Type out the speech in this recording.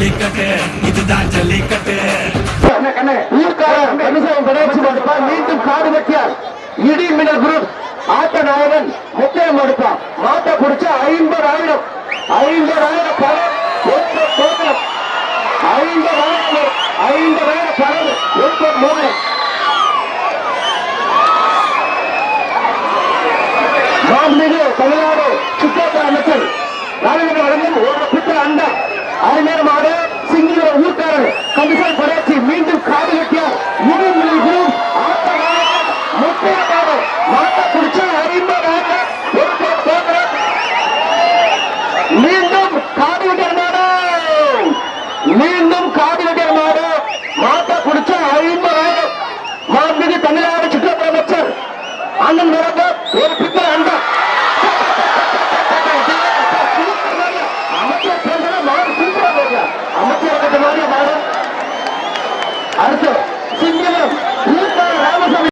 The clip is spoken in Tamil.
ஜல்லிக்கட்டு இதுதான் ஜல்லிக்கட்டு. மீண்டும் காடு வெட்டியார். இடி மின்னல் குரூப் ஆட்ட நாயகன் முத்தையம் மடுப்பா. மாட்டை ஐம்பதாயிரம். ஐம்பதாயிரம் பணம் ஐம்பதாயிரம் ஐம்பதாயிரம் பணம் மூலம் மாண்புமிகு தமிழ்நாடு சுற்றுலா ஊர்க்காரர் கமிஷன் படையாச்சி மீண்டும் காடு கட்டியார் இரு மாட்ட மீண்டும் காது வெட்டியார் மாடு. மீண்டும் காடு வெட்டியார் மாடு. மாட்ட குடிச்ச தமிழ்நாடு சுற்றுலா அமைச்சர் அண்ணன் நிரம்ப ஒரு பித்த Sindirim.